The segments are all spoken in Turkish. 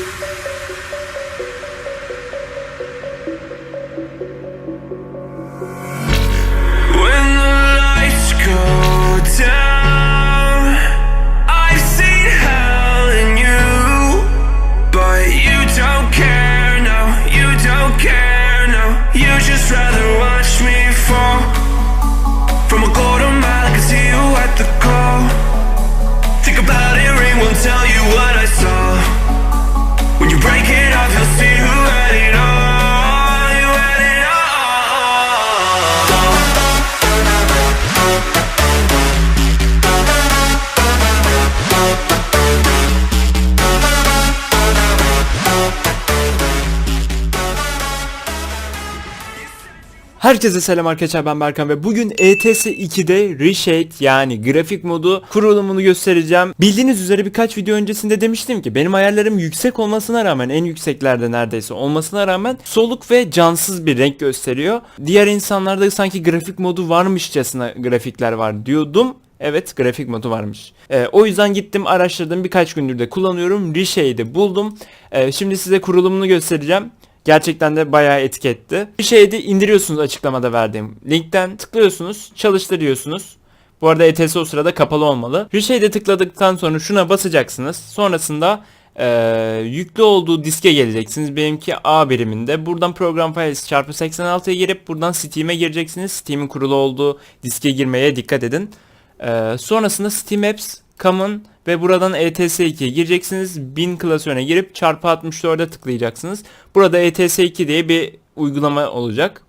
thank you Herkese selam arkadaşlar ben Berkan ve bugün ETS 2'de Reshade yani grafik modu kurulumunu göstereceğim. Bildiğiniz üzere birkaç video öncesinde demiştim ki benim ayarlarım yüksek olmasına rağmen en yükseklerde neredeyse olmasına rağmen soluk ve cansız bir renk gösteriyor. Diğer insanlarda sanki grafik modu varmışçasına grafikler var diyordum. Evet grafik modu varmış. Ee, o yüzden gittim araştırdım birkaç gündür de kullanıyorum. Reshade'i buldum. Ee, şimdi size kurulumunu göstereceğim. Gerçekten de bayağı etiketti. Bir şeyi de indiriyorsunuz açıklamada verdiğim linkten tıklıyorsunuz, çalıştırıyorsunuz. Bu arada ETS o sırada kapalı olmalı. Bir şeyde tıkladıktan sonra şuna basacaksınız. Sonrasında eee, yüklü olduğu diske geleceksiniz. Benimki A biriminde. Buradan program files çarpı 86'ya girip buradan Steam'e gireceksiniz. Steam'in kurulu olduğu diske girmeye dikkat edin. Eee, sonrasında Steam Apps, Common ve buradan E ETS2'ye gireceksiniz. 1000 klasörüne girip çarpı 64'e tıklayacaksınız. Burada E ETS2 diye bir uygulama olacak.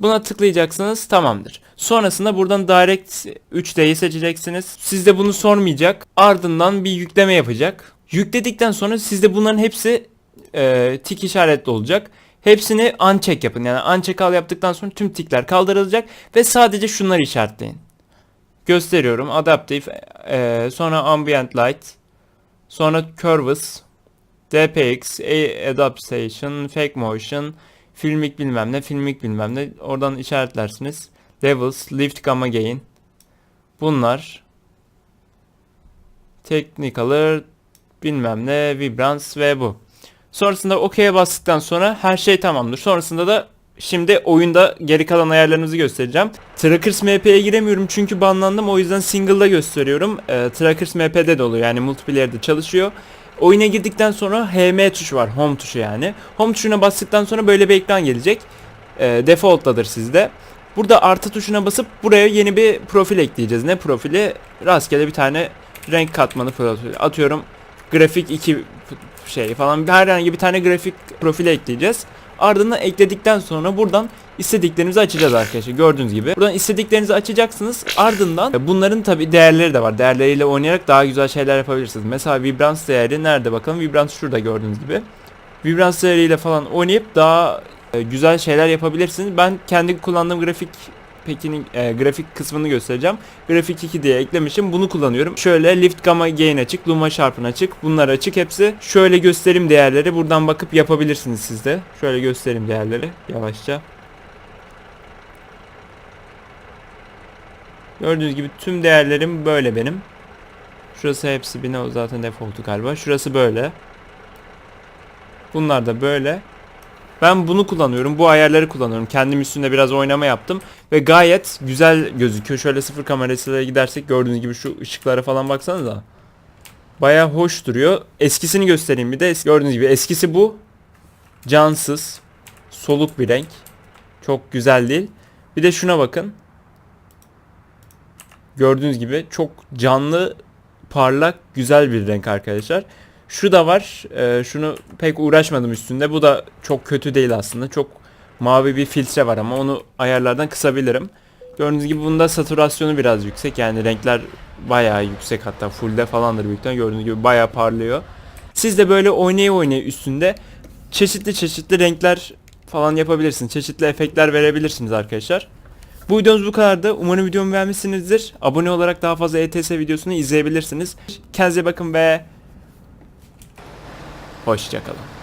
Buna tıklayacaksınız tamamdır. Sonrasında buradan Direct 3D'yi seçeceksiniz. Sizde bunu sormayacak. Ardından bir yükleme yapacak. Yükledikten sonra sizde bunların hepsi e, tik işaretli olacak. Hepsini uncheck yapın. Yani uncheck al yaptıktan sonra tüm tikler kaldırılacak ve sadece şunları işaretleyin. Gösteriyorum. Adaptive, e, sonra Ambient Light, sonra Curves, DPX, A- Adaptation, Fake Motion, Filmik bilmem ne, Filmik bilmem ne. Oradan işaretlersiniz. Levels, Lift Gamma Gain. Bunlar. Technicolor, bilmem ne, Vibrance ve bu. Sonrasında OK'ye bastıktan sonra her şey tamamdır. Sonrasında da şimdi oyunda geri kalan ayarlarınızı göstereceğim. Trackers MP'ye giremiyorum çünkü banlandım. O yüzden single'da gösteriyorum. Ee, Trackers MP'de de oluyor yani multiplayer'de çalışıyor. Oyuna girdikten sonra HM tuşu var. Home tuşu yani. Home tuşuna bastıktan sonra böyle bir ekran gelecek. Ee, default'tadır sizde. Burada artı tuşuna basıp buraya yeni bir profil ekleyeceğiz. Ne profili? Rastgele bir tane renk katmanı profili. Atıyorum grafik 2 şey falan herhangi bir tane grafik profili ekleyeceğiz. Ardından ekledikten sonra buradan istediklerimizi açacağız arkadaşlar. Gördüğünüz gibi. Buradan istediklerinizi açacaksınız. Ardından e, bunların tabi değerleri de var. Değerleriyle oynayarak daha güzel şeyler yapabilirsiniz. Mesela vibrans değeri nerede bakalım? Vibrans şurada gördüğünüz gibi. Vibrans değeriyle falan oynayıp daha e, güzel şeyler yapabilirsiniz. Ben kendi kullandığım grafik pekinin e, grafik kısmını göstereceğim. Grafik 2 diye eklemişim. Bunu kullanıyorum. Şöyle lift gamma gain açık, luma sharpen açık. Bunlar açık hepsi. Şöyle göstereyim değerleri. Buradan bakıp yapabilirsiniz siz de. Şöyle göstereyim değerleri yavaşça. Gördüğünüz gibi tüm değerlerim böyle benim. Şurası hepsi bir o zaten default'u galiba. Şurası böyle. Bunlar da böyle. Ben bunu kullanıyorum. Bu ayarları kullanıyorum. Kendim üstünde biraz oynama yaptım. Ve gayet güzel gözüküyor. Şöyle sıfır kamerasıyla gidersek gördüğünüz gibi şu ışıklara falan baksanıza. Baya hoş duruyor. Eskisini göstereyim bir de. Gördüğünüz gibi eskisi bu. Cansız. Soluk bir renk. Çok güzel değil. Bir de şuna bakın. Gördüğünüz gibi çok canlı, parlak, güzel bir renk arkadaşlar. Şu da var. Ee, şunu pek uğraşmadım üstünde. Bu da çok kötü değil aslında. Çok mavi bir filtre var ama onu ayarlardan kısabilirim. Gördüğünüz gibi bunda satürasyonu biraz yüksek. Yani renkler bayağı yüksek hatta fullde falandır büyükten. Gördüğünüz gibi bayağı parlıyor. Siz de böyle oynaya oynaya üstünde çeşitli çeşitli renkler falan yapabilirsiniz. Çeşitli efektler verebilirsiniz arkadaşlar. Bu videomuz bu kadardı. Umarım videomu beğenmişsinizdir. Abone olarak daha fazla ETS videosunu izleyebilirsiniz. Kendinize bakın ve Hoşçakalın.